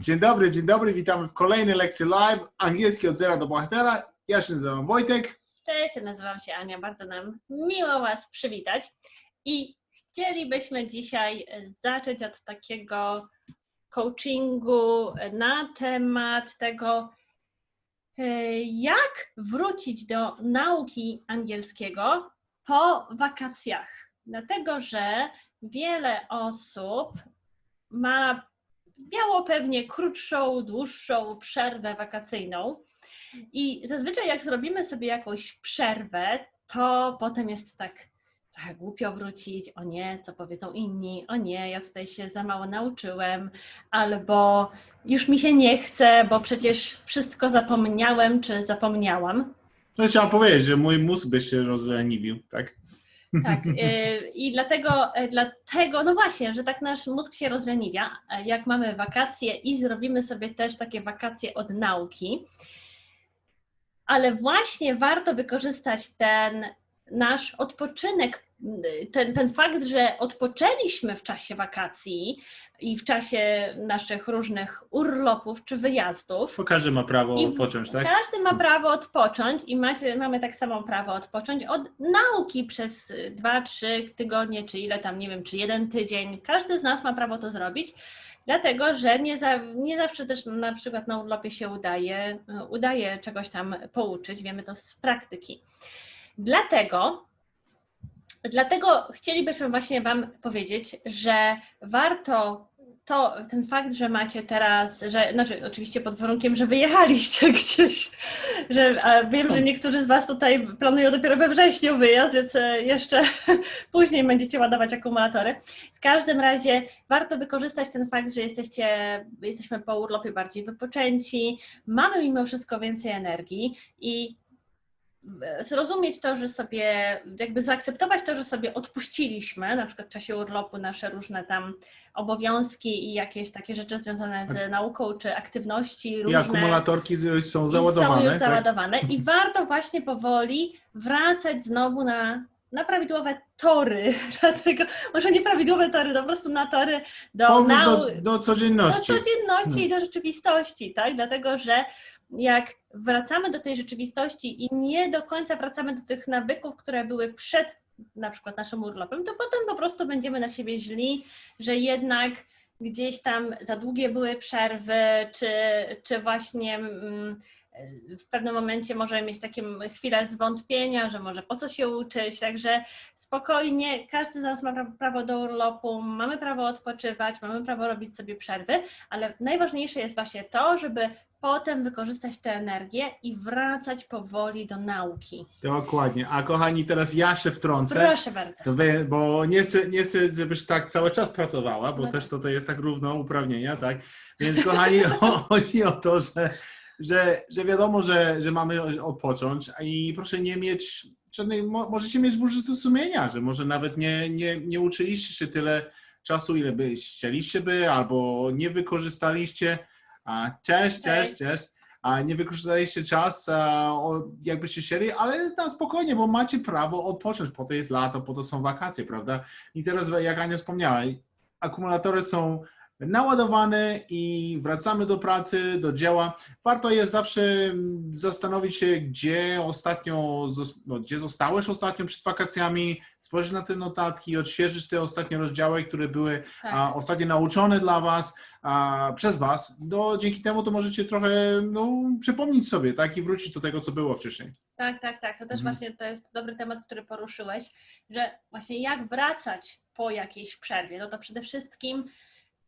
Dzień dobry, dzień dobry, witamy w kolejnej lekcji live angielski od zera do bohatera. Ja się nazywam Wojtek. Cześć, ja nazywam się Ania, bardzo nam miło Was przywitać i chcielibyśmy dzisiaj zacząć od takiego coachingu na temat tego, e, jak wrócić do nauki angielskiego po wakacjach. Dlatego, że wiele osób ma miało pewnie krótszą, dłuższą przerwę wakacyjną. I zazwyczaj, jak zrobimy sobie jakąś przerwę, to potem jest tak trochę głupio wrócić. O nie, co powiedzą inni? O nie, ja tutaj się za mało nauczyłem, albo już mi się nie chce, bo przecież wszystko zapomniałem czy zapomniałam. No chciałem powiedzieć, że mój mózg by się rozleniwił, tak? Tak, y, i dlatego, y, dlatego, no właśnie, że tak nasz mózg się rozleniwia, jak mamy wakacje i zrobimy sobie też takie wakacje od nauki, ale właśnie warto wykorzystać ten nasz odpoczynek, ten, ten fakt, że odpoczęliśmy w czasie wakacji i w czasie naszych różnych urlopów czy wyjazdów. Bo każdy ma prawo odpocząć, tak? Każdy ma prawo odpocząć i macie, mamy tak samo prawo odpocząć od nauki przez 2-3 tygodnie, czy ile tam, nie wiem, czy jeden tydzień. Każdy z nas ma prawo to zrobić, dlatego że nie, za, nie zawsze też na przykład na urlopie się udaje, udaje czegoś tam pouczyć, wiemy to z praktyki. Dlatego Dlatego chcielibyśmy właśnie Wam powiedzieć, że warto to, ten fakt, że macie teraz, że, znaczy oczywiście pod warunkiem, że wyjechaliście gdzieś, że wiem, że niektórzy z Was tutaj planują dopiero we wrześniu wyjazd, więc e, jeszcze później będziecie ładować akumulatory. W każdym razie warto wykorzystać ten fakt, że jesteście, jesteśmy po urlopie bardziej wypoczęci, mamy mimo wszystko więcej energii i zrozumieć to, że sobie, jakby zaakceptować to, że sobie odpuściliśmy, na przykład w czasie urlopu nasze różne tam obowiązki i jakieś takie rzeczy związane z nauką czy aktywności I różne. akumulatorki z- są i załadowane. Są już tak? załadowane i warto właśnie powoli wracać znowu na, na prawidłowe tory, dlatego może nie prawidłowe tory, no po prostu na tory do nau... do, do do codzienności. codzienności No. i do rzeczywistości, tak? Dlatego, że jak wracamy do tej rzeczywistości i nie do końca wracamy do tych nawyków, które były przed na przykład naszym urlopem, to potem po prostu będziemy na siebie źli, że jednak gdzieś tam za długie były przerwy, czy, czy właśnie mm, w pewnym momencie możemy mieć takie chwilę zwątpienia, że może po co się uczyć, także spokojnie, każdy z nas ma pra- prawo do urlopu, mamy prawo odpoczywać, mamy prawo robić sobie przerwy, ale najważniejsze jest właśnie to, żeby potem wykorzystać tę energię i wracać powoli do nauki. Dokładnie. A kochani, teraz ja się wtrącę. Proszę bardzo. Wy, bo nie chcę, nie chcę, żebyś tak cały czas pracowała, bo No też to, to jest tak równo uprawnienia, tak? Więc kochani, chodzi o to, że, że, że wiadomo, że, że mamy odpocząć i proszę nie mieć żadnej, mo, możecie mieć wyrzutu sumienia, że może nawet nie, nie, nie uczyliście się tyle czasu, ile by chcieliście by, albo nie wykorzystaliście. A, cześć, cześć, Cześć. cześć. A nie wykorzystaliście czas, a, o, jakbyście chcieli, ale na spokojnie, bo macie prawo odpocząć. Po to jest lato, po to są wakacje, prawda? I teraz, jak Ania wspomniała, akumulatory są naładowane i wracamy do pracy, do dzieła. Warto jest zawsze mm, zastanowić się, gdzie ostatnio, no, gdzie zostałeś ostatnio przed wakacjami, spojrzeć na te notatki, odświeżyć te ostatnie rozdziały, które były Tak. a, ostatnio nauczone dla Was, a, przez Was. No, dzięki temu to możecie trochę no, przypomnieć sobie, tak, i wrócić do tego, co było wcześniej. Tak, tak, tak. To też Mhm. właśnie to jest dobry temat, który poruszyłeś, że właśnie jak wracać po jakiejś przerwie. No to przede wszystkim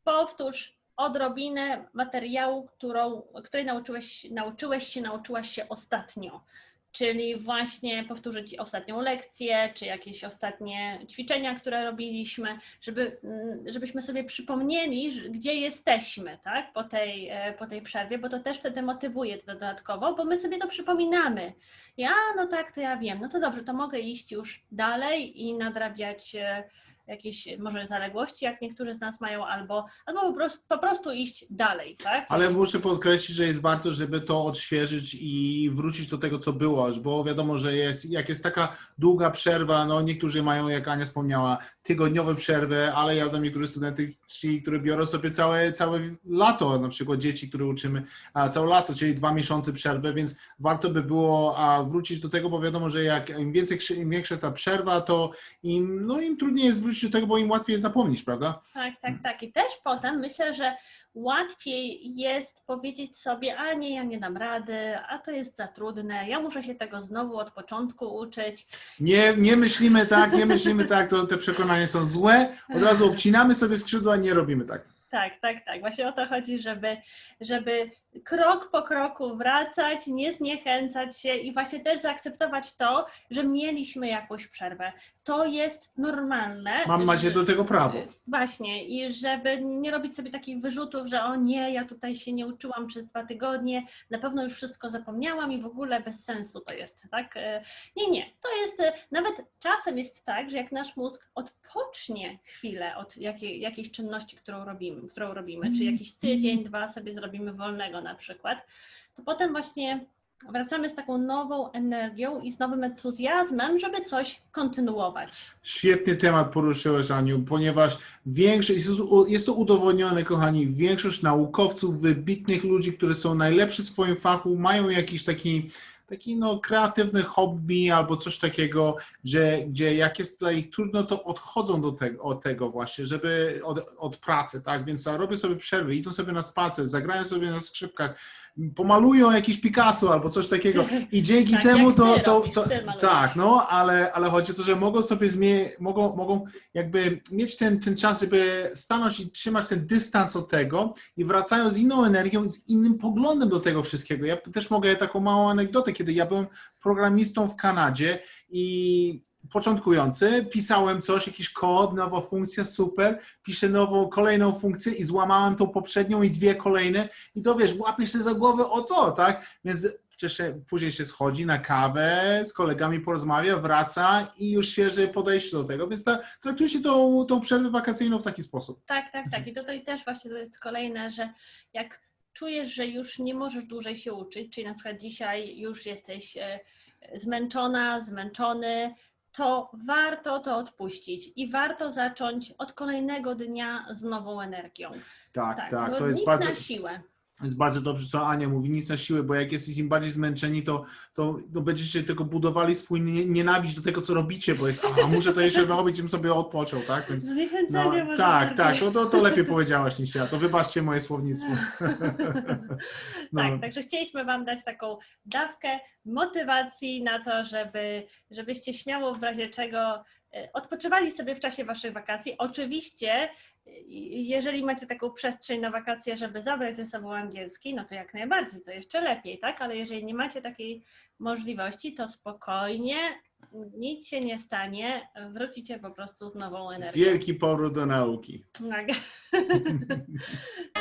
powtórz odrobinę materiału, którą, której nauczyłeś, nauczyłeś się, nauczyłaś się ostatnio. Czyli właśnie powtórzyć ostatnią lekcję, czy jakieś ostatnie ćwiczenia, które robiliśmy, żeby, mm, żebyśmy sobie przypomnieli, gdzie jesteśmy tak? po, tej, e, po tej przerwie, bo to też wtedy motywuje dodatkowo, bo my sobie to przypominamy. Ja, no tak, to ja wiem. No to dobrze, to mogę iść już dalej i nadrabiać e, jakieś może zaległości, jak niektórzy z nas mają, albo, albo po, prostu, po prostu iść dalej, tak? Ale muszę podkreślić, że jest warto, żeby to odświeżyć i wrócić do tego, co było, bo wiadomo, że jest, jak jest taka długa przerwa, no niektórzy mają, jak Ania wspomniała, tygodniowe przerwy, ale ja znam niektórych studentów, ci, którzy biorą sobie całe, całe lato, na przykład dzieci, które uczymy, a całe lato, czyli dwa miesiące przerwy, więc warto by było a, wrócić do tego, bo wiadomo, że jak im więcej, im większa ta przerwa, to im, no, im trudniej jest wrócić do tego, bo im łatwiej jest zapomnieć, prawda? Tak, tak, tak. I też potem myślę, że łatwiej jest powiedzieć sobie, a nie, ja nie dam rady, a to jest za trudne, ja muszę się tego znowu od początku uczyć. Nie, nie myślimy tak, nie myślimy tak, to te przekonania są złe. Od razu obcinamy sobie skrzydła, nie robimy tak. Tak, tak, tak. Właśnie o to chodzi, żeby, żeby krok po kroku wracać, nie zniechęcać się i właśnie też zaakceptować to, że mieliśmy jakąś przerwę. To jest normalne. Mam macie do tego prawo. Właśnie, i żeby nie robić sobie takich wyrzutów, że o nie, ja tutaj się nie uczyłam przez dwa tygodnie, na pewno już wszystko zapomniałam i w ogóle bez sensu to jest, tak? E, Nie, nie, to jest, e, nawet czasem jest tak, że jak nasz mózg odpocznie chwilę od jakiej, jakiejś czynności, którą robimy, którą robimy, czy jakiś tydzień, dwa sobie zrobimy wolnego na przykład, to potem właśnie wracamy z taką nową energią i z nowym entuzjazmem, żeby coś kontynuować. Świetny temat poruszyłeś, Aniu, ponieważ większość, jest to- udowodnione, kochani, większość naukowców, wybitnych ludzi, którzy są najlepsi w swoim fachu, mają jakiś taki, taki no, kreatywny hobby albo coś takiego, że, gdzie jak jest dla nich trudno, to odchodzą do tego, od tego właśnie, żeby od, od pracy, tak? Więc robią sobie przerwy, idą sobie na spacer, zagrają sobie na skrzypkach, pomalują jakiś Picasso albo coś takiego i dzięki Tak, temu to, to, robisz, to tak, no, ale, ale chodzi o to, że mogą sobie zmie- mogą, mogą jakby mieć ten, ten czas, żeby stanąć i trzymać ten dystans od tego i wracają z inną energią, z innym poglądem do tego wszystkiego. Ja też mogę taką małą anegdotę, kiedy ja byłem programistą w Kanadzie i początkujący, pisałem coś, jakiś kod, nowa funkcja, super, piszę nową, kolejną funkcję i złamałem tą poprzednią i dwie kolejne i to wiesz, łapiesz się za głowę o co, tak? Więc później się schodzi na kawę, z kolegami porozmawia, wraca i już świeże podejście do tego, więc ta, traktujcie tą, tą przerwę wakacyjną w taki sposób. Tak, tak, tak. I tutaj też właśnie to jest kolejne, że jak czujesz, że już nie możesz dłużej się uczyć, czyli na przykład dzisiaj już jesteś e, zmęczona, zmęczony, to warto to odpuścić i warto zacząć od kolejnego dnia z nową energią. Tak, tak, bo to jest nic bardzo, na siłę. Jest bardzo dobrze, co Ania mówi, nic na siłę, bo jak jesteście im bardziej zmęczeni, to, to, to będziecie tylko budowali swój nie- nienawiść do tego, co robicie, bo jest, a muszę to jeszcze robić, żebym sobie odpoczął, tak? Więc no, tak, tak, to, to, to lepiej powiedziałaś niż ja, to wybaczcie moje słownictwo. No. Tak, także chcieliśmy Wam dać taką dawkę motywacji na to, żeby, żebyście śmiało w razie czego e, odpoczywali sobie w czasie Waszych wakacji. Oczywiście, jeżeli macie taką przestrzeń na wakacje, żeby zabrać ze sobą angielski, no to jak najbardziej, to jeszcze lepiej, tak? Ale jeżeli nie macie takiej możliwości, to spokojnie, nic się nie stanie, wrócicie po prostu z nową energią. Wielki powrót do nauki. Tak.